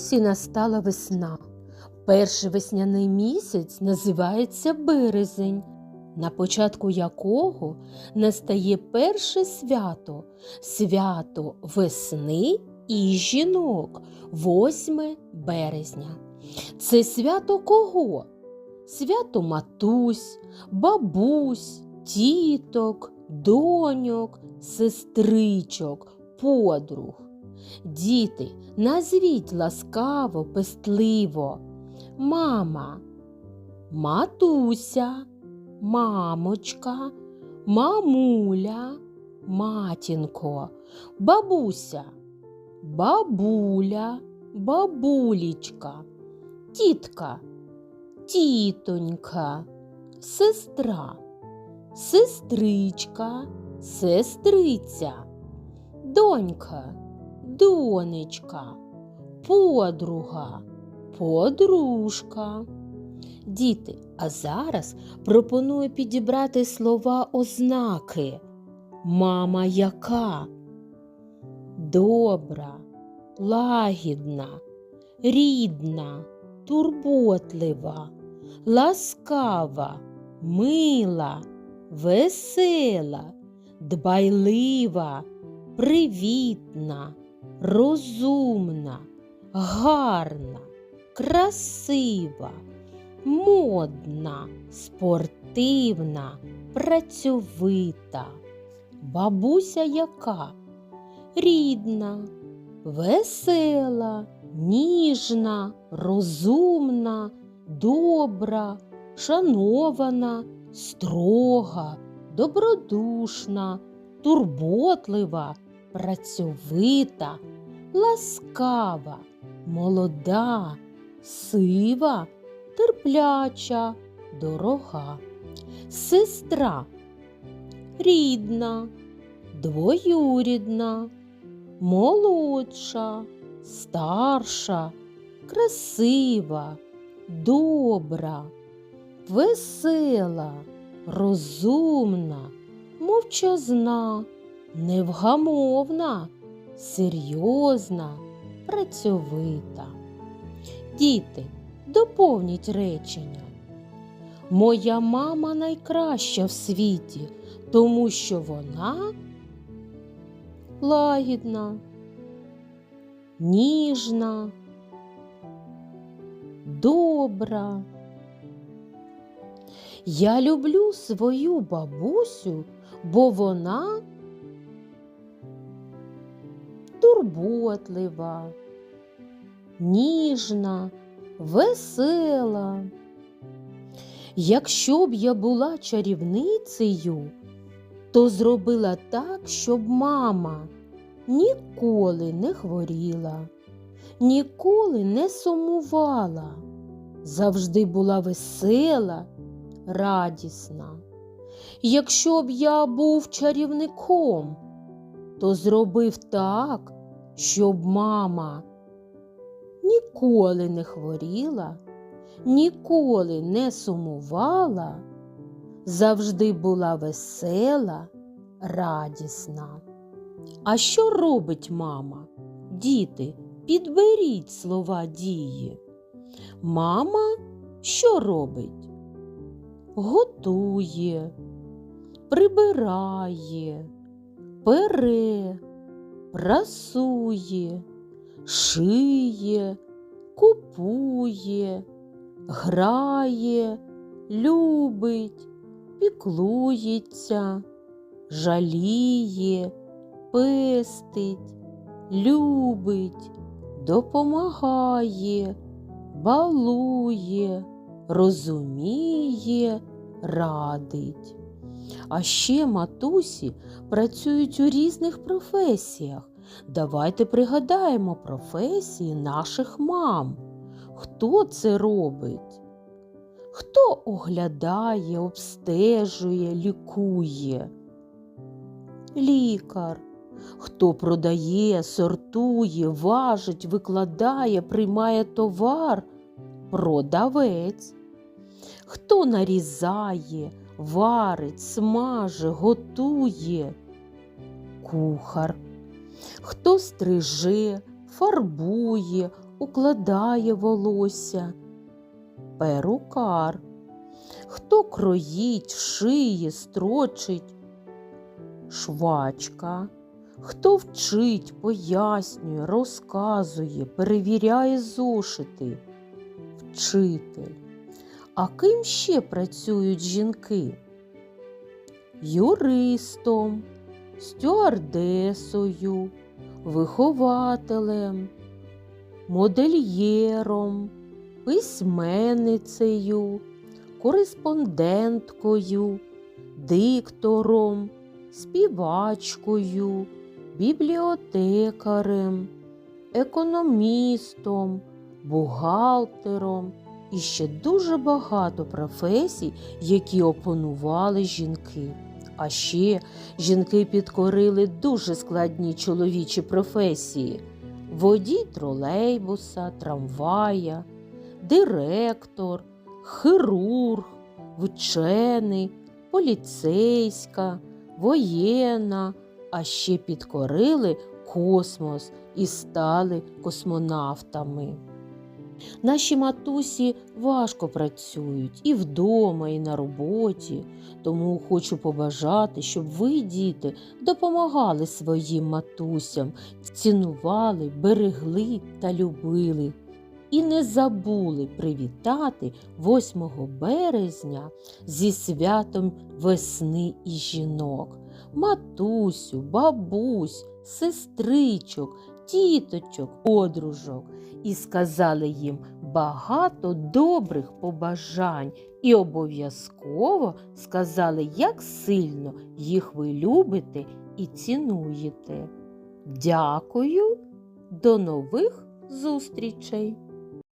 Ось і настала весна. Перший весняний місяць називається березень, на початку якого настає перше свято свято весни і жінок, 8 березня. Це свято кого? Свято матусь, бабусь, тіток, доньок, сестричок, подруг. Діти, назвіть ласкаво, пестливо. Мама, матуся, мамочка, мамуля, матінко, бабуся, бабуля, бабулічка, тітка, тітонька, сестра, сестричка, сестриця, донька, донечка, подруга, подружка. Діти, а зараз пропоную підібрати слова ознаки. Мама яка? Добра, лагідна, рідна, турботлива, ласкава, мила, весела, дбайлива, привітна, розумна, гарна, красива, модна, спортивна, працьовита. Бабуся яка? Рідна, весела, ніжна, розумна, добра, шанована, строга, добродушна, турботлива, працьовита, ласкава, молода, сива, терпляча, дорога, сестра, рідна, двоюрідна, молодша, старша, красива, добра, весела, розумна, мовчазна, невгамовна, серйозна, працьовита. Діти, доповніть речення. Моя мама найкраща в світі, тому що вона лагідна, ніжна, добра. Я люблю свою бабусю, бо вона турботлива, ніжна, весела. Якщо б я була чарівницею, то зробила так, щоб мама ніколи не хворіла, ніколи не сумувала, завжди була весела, радісна. Якщо б я був чарівником, то зробив так, щоб мама ніколи не хворіла, ніколи не сумувала, завжди була весела, радісна. А що робить мама? Діти, підберіть слова дії. Мама що робить? Готує, прибирає, пере, прасує, шиє, купує, грає, любить, піклується, жаліє, пестить, любить, допомагає, балує, розуміє, радить. А ще матусі працюють у різних професіях. Давайте пригадаємо професії наших мам. Хто це робить? Хто оглядає, обстежує, лікує? Лікар. Хто продає, сортує, важить, викладає, приймає товар? Продавець. Хто нарізає, варить, смаже, готує? Кухар. Хто стриже, фарбує, укладає волосся, перукар, хто кроїть, шиє, строчить, швачка, хто вчить, пояснює, розказує, перевіряє зошити, вчитель. А ким ще працюють жінки? Юристом, стюардесою, вихователем, модельєром, письменницею, кореспонденткою, диктором, співачкою, бібліотекарем, економістом, бухгалтером і ще дуже багато професій, які опанували жінки. А ще жінки підкорили дуже складні чоловічі професії: водій тролейбуса, трамвая, директор, хірург, вчений, поліцейська, воєнна, а ще підкорили космос і стали космонавтами. Наші матусі важко працюють і вдома, і на роботі, тому хочу побажати, щоб ви, діти, допомагали своїм матусям, цінували, берегли та любили. І не забули привітати 8 березня зі святом весни і жінок, матусю, бабусь, сестричок, тіточок, подружок і сказали їм багато добрих побажань і обов'язково сказали, як сильно їх ви любите і цінуєте. Дякую, до нових зустрічей!